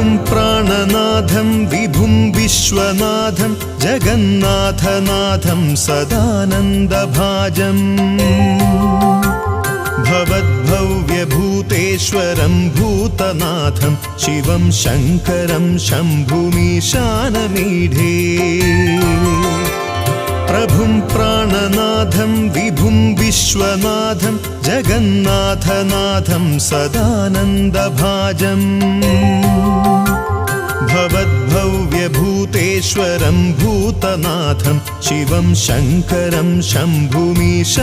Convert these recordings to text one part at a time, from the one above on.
प्रभुं प्राणनाथं विभुं विश्वनाथं जगन्नाथनाथं सदानन्दभाजम् भवद्भव्यभूतेश्वरं भूतनाथं शिवं शङ्करं शम्भुमीशानमीढे प्रभुं प्राणनाथं विभुं विश्वनाथं जगन्नाथनाथं सदानन्दभाजम् भवद्भव्यभूतेश्वरं भूतनाथं शिवं शङ्करं शम्भुमीशानमीढे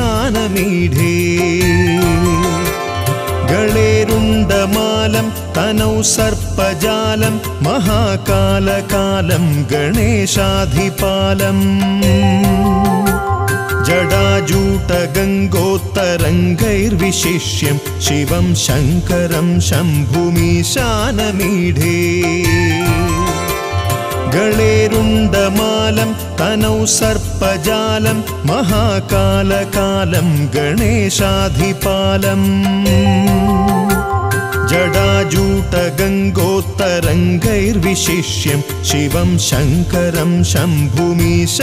गळेरुण्डमालं तनौ सर्पजालं महाकालकालं गणेशाधिपालम् जडाजूटगङ्गोत्तरङ्गैर्विशिष्यं शिवं शङ्करं शम्भुमीशानमीढे गळेरुण्डमालं तनौ सर्पजालं महाकालकालं गणेशाधिपालम् जडाजूटगङ्गोत्तरङ्गैर्विशिष्यं शिवं शङ्करं शम्भुमीशानमीढे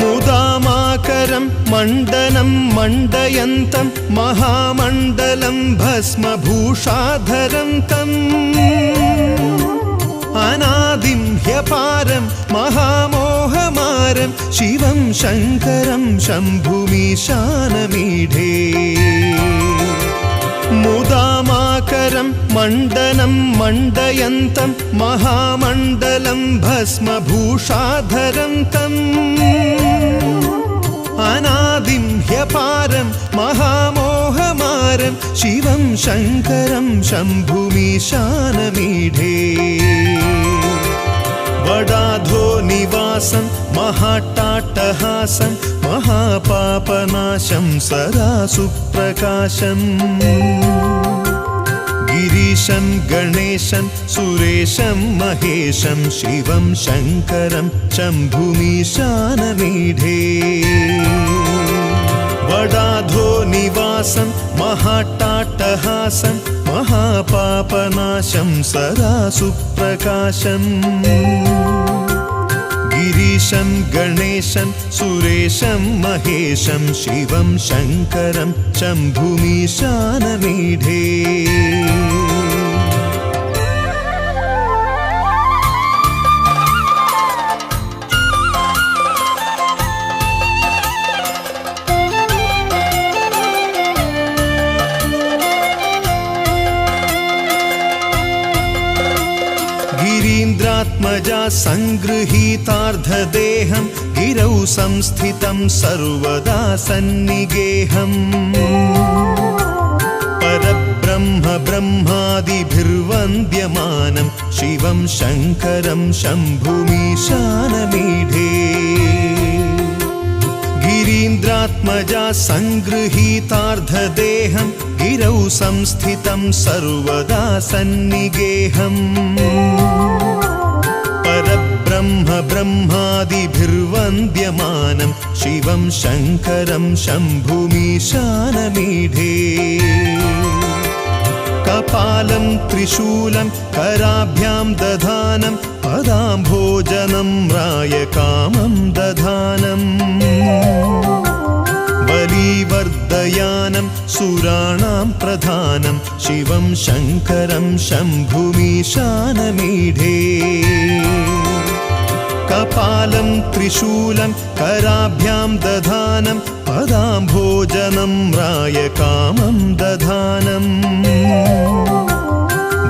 मुदामाकरं मण्डनं मण्डयन्तं महामण्डलं भस्मभूषाधरं तम् अनादिं ह्यपारं महामोहमारं शिवं शङ्करं शम्भुमीशानमीढे मुदामाकरं मण्डनं मण्डयन्तं महामण्डलं भस्मभूषाधरं तम् अनादिं ह्यपारं महामोहमारं शिवं शङ्करं शम्भुमीशानमीढे वडाधो निवासं महापापनाशं सदा सुप्रकाशम् गिरीशं गणेशं सुरेशं महेशं शिवं शङ्करं शम्भुमीशानमीढे। वडाधो निवासं महाट्टाटहासं महापापनाशं सदा सुप्रकाशम् गिरीशं गणेशं सुरेशं महेशं शिवं शङ्करं शम्भुमीशानमीढे सङ्गृहीतार्धदेहं गिरौ संस्थितं सर्वदा सन्निगेहम्। परब्रह्म ब्रह्मादिभिर्वन्द्यमानं शिवं शङ्करं शम्भुमीशानमीढे। गिरीन्द्रात्मजा सङ्गृहीतार्धदेहं गिरौ संस्थितं सर्वदा सन्निगेहम् परब्रह्म ब्रह्मादिभिर्वन्द्यमानं शिवं शङ्करं शम्भुमीशानमीढे कपालं त्रिशूलं कराभ्यां दधानं पदाम्भोजनं रायकामं दधानम् बलीवर्दयानं सुराणां प्रधानं शिवं शङ्करं शम्भुमीशानमीढे കപാലം ത്രിശൂലം കരാഭ്യാം ദധാനം പദാംഭോജനം രായ കാമം ദധാനം.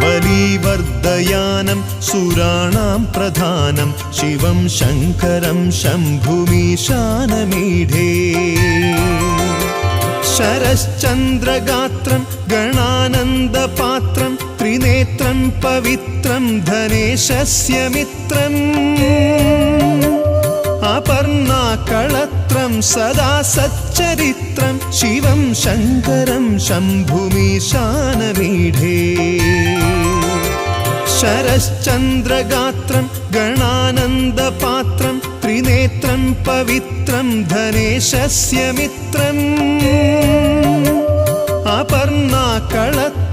ബലീവർദ്ധയാനം സുരാണാം പ്രധാനം ശിവം ശങ്കരം ശംഭുമീശാനമീഢേ ശരശ്ചന്ദ്രഗാത്രം ഗണാനന്ദപാ पवित्रं धनेशस्य मित्रम् अपर्णाकळत्रं सदा सच्चरित्रं शिवं शङ्करं शम्भुमीशानमीढे शरश्चन्द्रगात्रं गणानन्दपात्रं त्रिनेत्रं पवित्रं धनेशस्य मित्रम् अपर्णाकळत्रं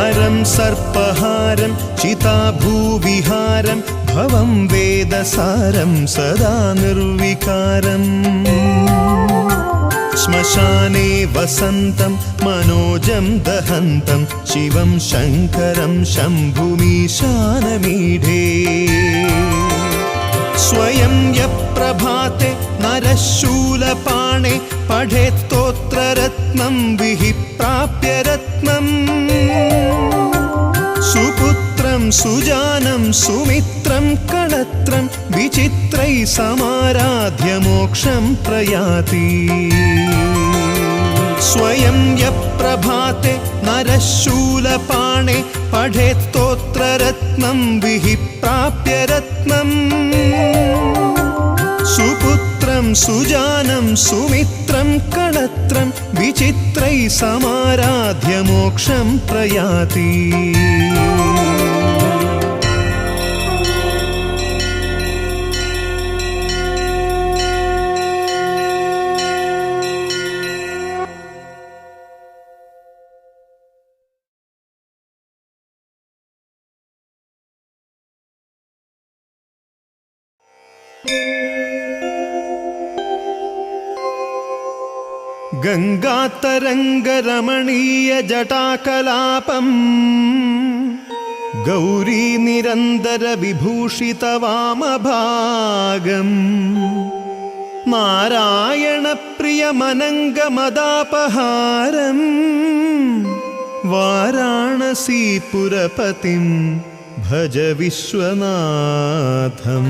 हरं सर्पहारं चिताभूविहारं भवं वेदसारं सदा निर्विकारम् श्मशाने वसन्तं मनोजं दहन्तं शिवं शङ्करं शम्भुमीशानमीढे स्वयं यः प्रभाते नरः शूलपाणे पठेत्तोत्ररत्नं विहि प्राप्य रत्नम् സുഗന്ധം സുജാനം സുമിത്രം കളത്രം വിചിത്രൈ സമാരാധ്യമോക്ഷം പ്രയാതി. സ്വയം യപ്രഭാത്തെ നരശൂലപാണെ പഠേത്തോത്രരത്നം വിഹി പ്രാപ്യ രത്നം. സുപുത്രം സുജാനം സുമിത്രം കള സർവത്ര വിചിത്രൈ സമാരാധ്യ മോക്ഷം പ്രയാതി. ഗംഗാതരംഗരമണീയ ജടാകലാപം. ഗൗരീ നിരന്തര വിഭൂഷിത വാമഭാഗം. നാരായണപ്രിയമനംഗമദാപഹാരം വാരാണസീപുരപതിം ഭജ വിശ്വനാഥം.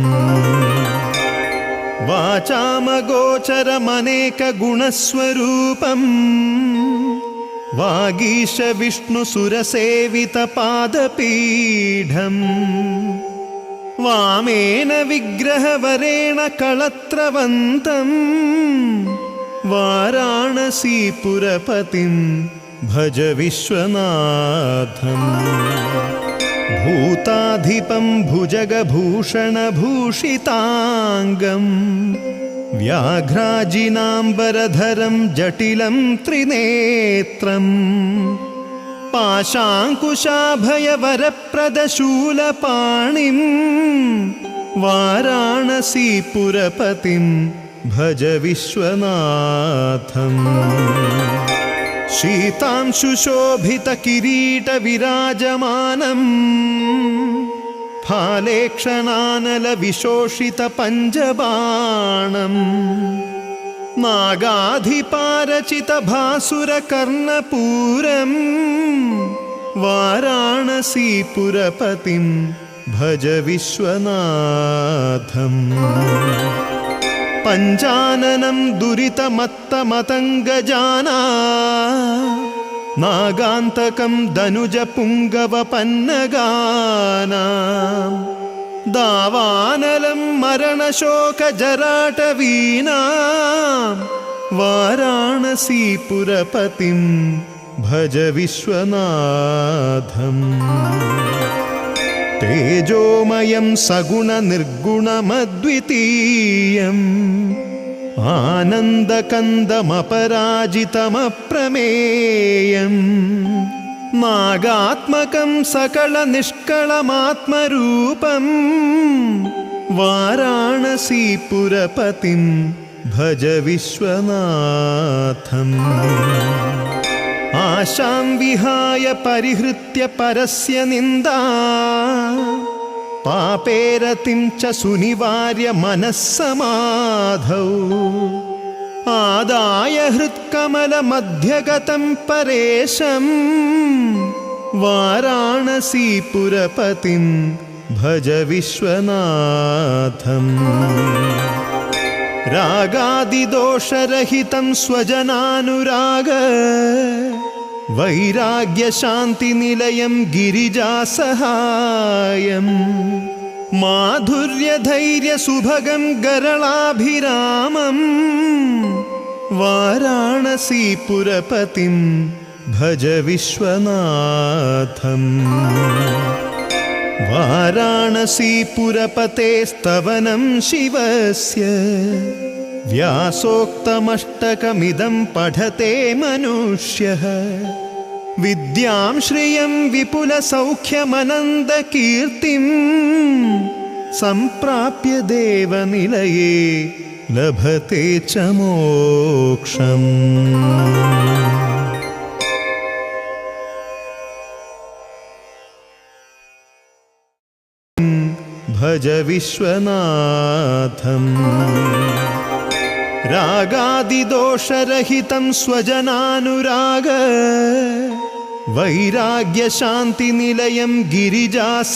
വാചാമഗോചരമനേക ഗുണസ്വരൂപം വാഗീശ വിഷ്ണുസുരസേവിത പാദപീഠം വാമേന വിഗ്രഹവരേണ കളത്രവന്തം വാരാണസീപുരപതിം ഭജ വിശ്വനാഥം भूताधिपं भुजगभूषणभूषिताङ्गम् व्याघ्राजिनाम्बरधरं जटिलं त्रिनेत्रम् पाशाङ्कुशाभयवरप्रदशूलपाणिम् वाराणसीपुरपतिं भज विश्वनाथम् शीतांशुशोभितकिरीटविराजमानम् फालेक्षणानलविशोषितपञ्जबाणम् नागाधिपारचितभासुरकर्णपूरम् वाराणसीपुरपतिं भज विश्वनाथम् പഞ്ചാനനം ദുരിതമത്തമതംഗജാനാ. നാഗാന്തകം ധനുജപുങ്കവപന്നഗാനാം ദാവാനലം മരണശോകജരാടവീനാം വാരാണസീപുരപതിം ഭജ വിശ്വനാഥം തേജോമയം സഗുണ നിർഗുണമദ്വിതീയം ആനന്ദകന്ദമപരാജിതമപ്രമേയം. നാഗാത്മകം സകല നിഷ്കളമാത്മരൂപം. വാരാണസീപുരപതിം ഭജ വിശ്വനാഥം. ആശാം വിഹായ പരിഹൃത്യ പരസ്യ നിന്ദാ च सुनिवार्य मनः समाधौ आदाय हृत्कमलमध्यगतं परेशम् वाराणसीपुरपतिं भज विश्वनाथम् रागादिदोषरहितं स्वजनानुराग वैराग्यशान्तिनिलयं गिरिजासहायम् माधुर्यधैर्यसुभगं गरलाभिरामम् वाराणसीपुरपतिं भज विश्वनाथम् वाराणसीपुरपतेस्तवनं शिवस्य व्यासोक्तमष्टकमिदं पठते मनुष्यः വിദ്യാം ശ്രിയം വിപുലസൗഖ്യമനന്തകീർത്തിം സംപ്രാപ്യ ദേവനിലയേ ലഭത്തെ ച മോക്ഷം. ഭജ വിശ്വനാഥം. രാഗാദിദോഷരഹിതം സ്വജനാനുരാഗ वैराग्यशान्तिनिलयं गिरिजासहायम्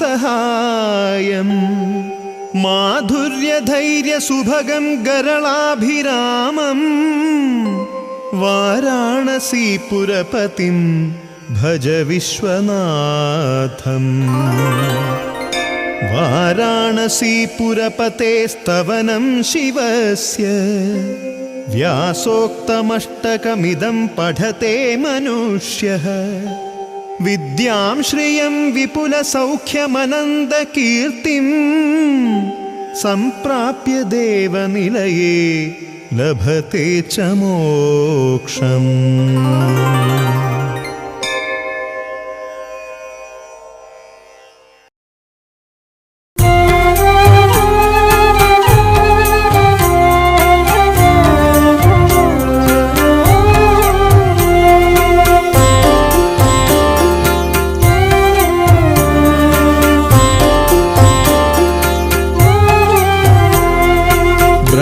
माधुर्यधैर्यसुभगं गरलाभिरामम् वाराणसीपुरपतिं भज विश्वनाथम् वाराणसीपुरपतेस्तवनं शिवस्य വ്യാസോക്തമഷ്ടകമിതം പഠത്തെ മനുഷ്യ. വിദ്യാം ശ്രിയം വിപുലസൗഖ്യമനന്തകീർത്തിം സംപ്രാപ്യ ദേവനിലയേ ലഭത്തെ ച മോക്ഷം.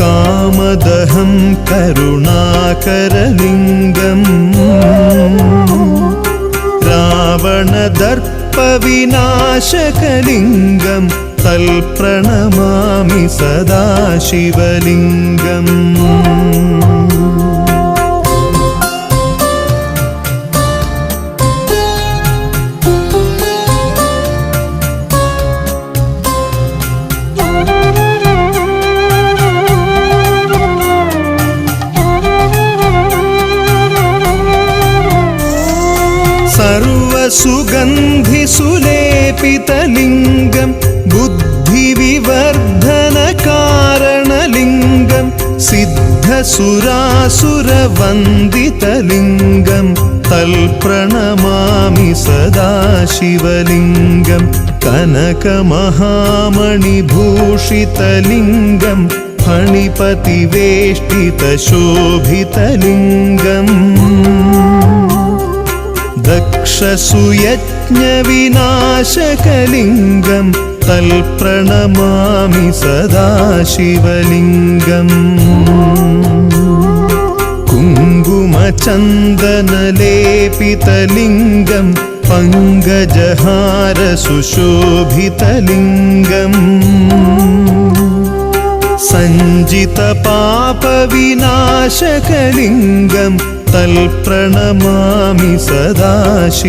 കാമദഹം കരുണാകരലിംഗം. രാവണദർപ്പവിനാശകലിംഗം തൽപ്രണമാമി സദാശിവലിംഗം. तल्प्रणमामि सदा शिवलिङ्गम् सर्वसुगन्धिसुलेपितलिङ्गं बुद्धिविवर्धनकारणलिङ्गं सिद्धसुरासुरवन्दितलिङ्गं तल्प्रणमामि सदा शिवलिङ्गं कनकमहामणिभूषितलिङ्गं फणिपतिवेष्टितशोभितलिङ्गम् दक्षसुयज्ञविनाशकलिङ्गं तल्प्रणमामि सदा शिवलिङ्गम् कुङ्कुमचन्दनलेपितलिङ्गं पङ्गजहारसुशोभितलिङ्गम् सञ्जितपापविनाशकलिङ्गं തൽപ്രണമാമി സദാശിവലിംഗം.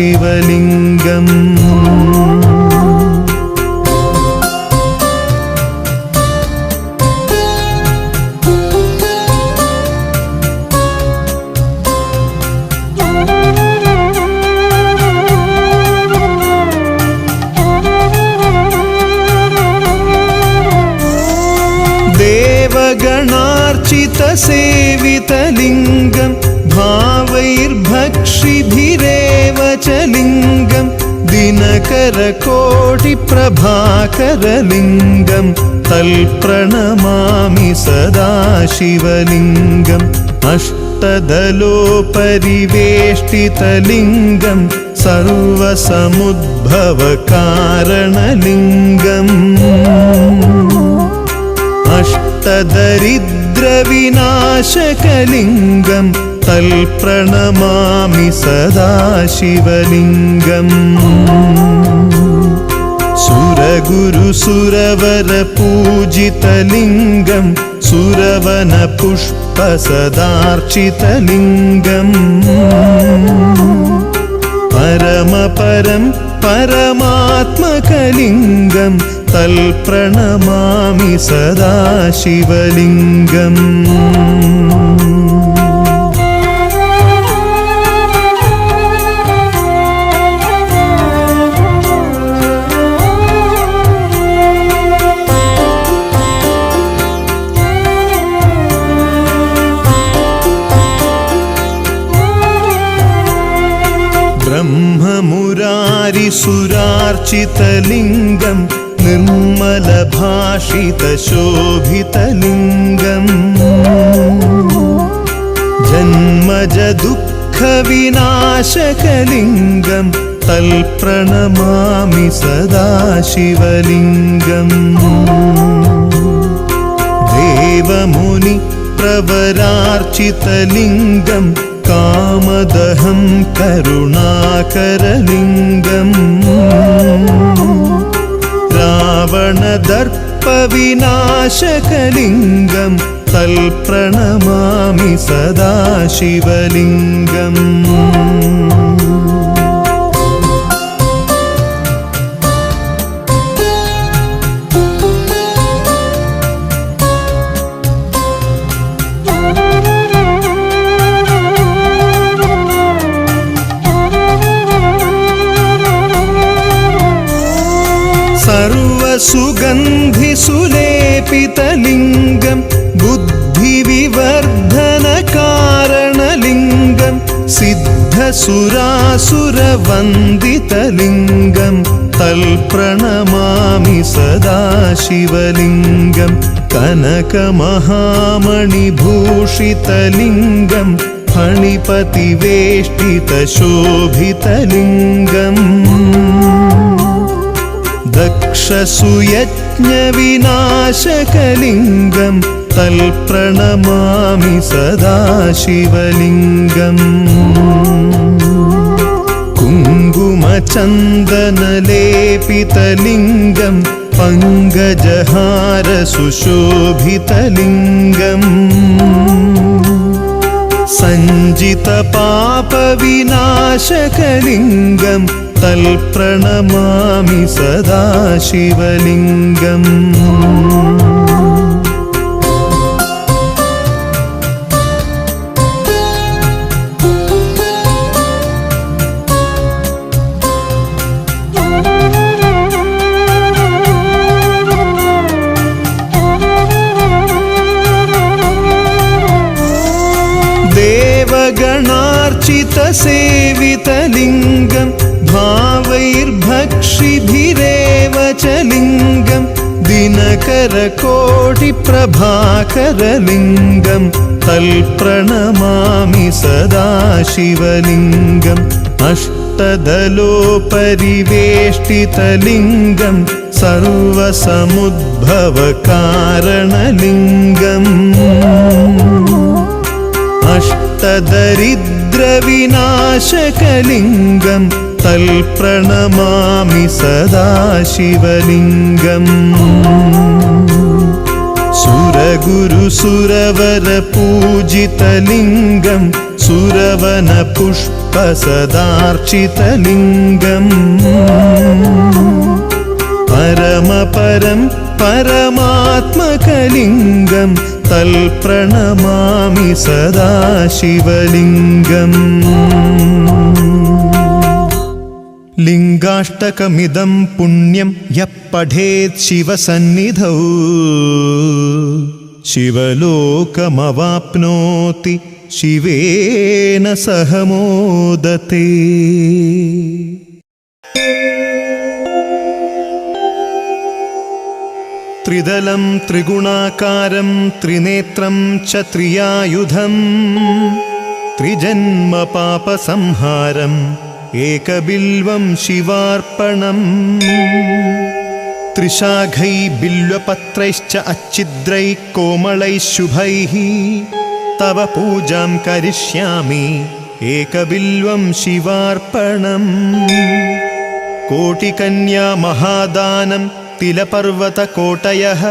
भावैर्भक्षिभिरेव च लिङ्गं दिनकरकोटिप्रभाकरलिङ्गं तल्प्रणमामि सदा शिवलिङ्गम् अष्ट अष्टदलोपरिवेष्टितलिङ्गं सर्वसमुद्भवकारणलिङ्गम् अष्टदरिद्रविनाशकलिङ्गं तल्प्रणमामि सदा शिवलिङ्गम् सुरगुरुसुरवरपूजितलिङ्गं सुरवनपुष्पसदार्चितलिङ्गम् परमपरं परमात्मकलिङ्गं तल्प्रणमामि सदा ദർശിതലിംഗം നിർമ്മലഭാഷിതശോഭിതലിംഗം ജന്മജദുഃഖവിനാശകലിംഗം തൽപ്രണമാമി സദാശിവലിംഗം ദേവമുനി പ്രവരാർച്ചിതലിംഗം കാമദഹം കരുണാകരലിംഗം. രാവണദർപ്പവിനാശകലിംഗം തൽപ്രണമാമി സദാശിവലിംഗം. रावणदर्पविनाशकलिङ्गं तल्प्रणमामि सदा शिवलिङ्गम् सर्वसुगन्धिसुलेपितलिङ्गं बुद्धिविवर्धनकारणलिङ्गं सिद्धसुरासुरवन्दितलिङ्गं तल्प्रणमामि सदा शिवलिङ्गं कनकमहामणिभूषितलिङ्गं फणिपतिवेष्टितशोभितलिङ्गम् ദക്ഷസുയജ്ഞവിനാശകലിംഗം തൽപ്രണമാമി സദാശിവലിംഗം. കുങ്കുമചന്ദനലേപിതലിംഗം പങ്കജഹാരസുശോഭിതലിംഗം. സഞ്ചിത പാപവിനാശകലിംഗം തൽപ്രണമാമി സദാശിവലിംഗം. നീരജലിംഗം ദിനകരകോടിപ്രഭാകരലിംഗം തൽപ്രണമാമി സദാശിവലിംഗം അഷ്ടദലോപരിവേഷ്ടിതലിംഗം സർവസമുദ്ഭവകാരണലിംഗം. അഷ്ടദരിദ്രവിനാശകലിംഗം अष्टदलोपरिवेष्टितलिङ्गं सर्वसमुद्भवकारणलिङ्गम् अष्टदरिद्रविनाशकलिङ्गं तल्प्रणमामि सदा शिवलिङ्गम् सुरगुरुसुरवरपूजितलिङ्गं सुरवनपुष्पसदार्चितलिङ्गम् परमपरं परमात्मकलिङ्गं तल्प्रणमामि सदा ലിംഗാഷ്ടകമിതം പുണ്യം യപഠേത് ശിവസന്നിധൗ. ശിവലോകമവാപ്നോതി ശിവേന സഹമോദത്തെ ത്രിതലം ത്രിഗുണാകാരം ത്രിനേത്രം ച ത്രിയായുധം ത്രിജന്മ പാപസംഹാരം त्रियायुधम् त्रिजन्मपापसंहारम् एकबिल्वं शिवार्पणम् त्रिशाखै बिल्वपत्रैश्च अच्छिद्रैः कोमलैः शुभैः तव पूजां करिष्यामि एकबिल्वं शिवार्पणम् कोटिकन्या महादानं तिलपर्वतकोटयः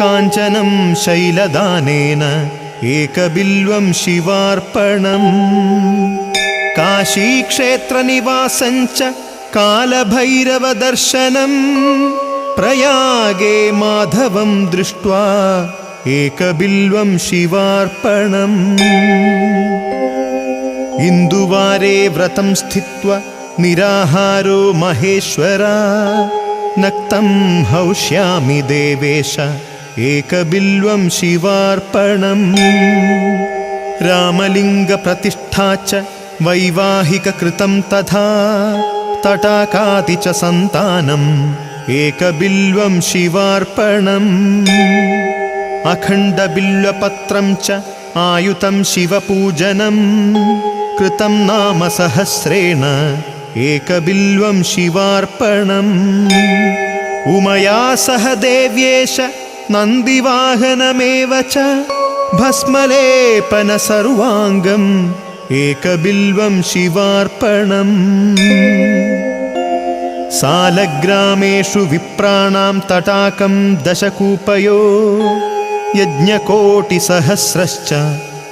काञ्चनं शैलदानेन एकबिल्वं शिवार्पणम् काशीक्षेत्रनिवासञ्च कालभैरवदर्शनम् प्रयागे माधवं दृष्ट्वा एकबिल्वं शिवार्पणम् इन्दुवारे व्रतं स्थित्वा निराहारो महेश्वरा नक्तं हौष्यामि देवेश एकबिल्वं शिवार्पणम् रामलिङ्गप्रतिष्ठा च वैवाहिककृतं तथा तटाकाति च सन्तानम् एकबिल्वं शिवार्पणम्। अखण्डबिल्वपत्रं च आयुतं शिवपूजनम्। कृतं नाम सहस्रेण एकबिल्वं शिवार्पणम्। उमया सह देव्येश नन्दिवाहनमेव च भस्मलेपन सर्वाङ्गम् एकबिल्वं शिवार्पणम्। सालग्रामेषु विप्राणां तटाकं दशकूपयो। यज्ञकोटिसहस्रश्च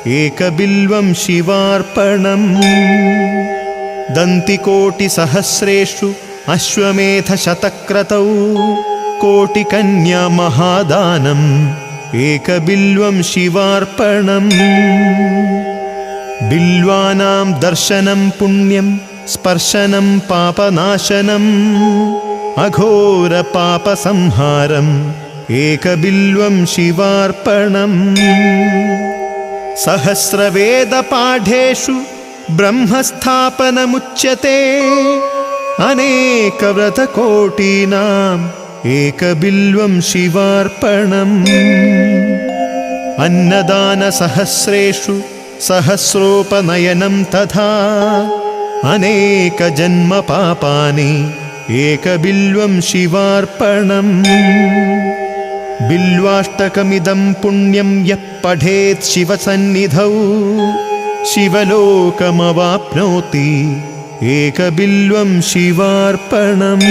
एकबिल्वं शिवार्पणम्। दन्तिकोटिसहस्रेषु अश्वमेधशतक्रतौ कोटिकन्या महादानम्। एकबिल्वं शिवार्पणम् बिल्वानां दर्शनं पुण्यं स्पर्शनं पापनाशनम् अघोरपापसंहारम् एकबिल्वं शिवार्पणम् सहस्रवेदपाठेषु ब्रह्मस्थापनमुच्यते अनेकव्रतकोटीनाम् एकबिल्वं शिवार्पणम् अन्नदानसहस्रेषु सहस्रोपनयनं तथा अनेकजन्मपापानि एकबिल्वं शिवार्पणम् बिल्वाष्टकमिदं पुण्यं यः पठेत् शिवसन्निधौ शिवलोकमवाप्नोति एकबिल्वं शिवार्पणम्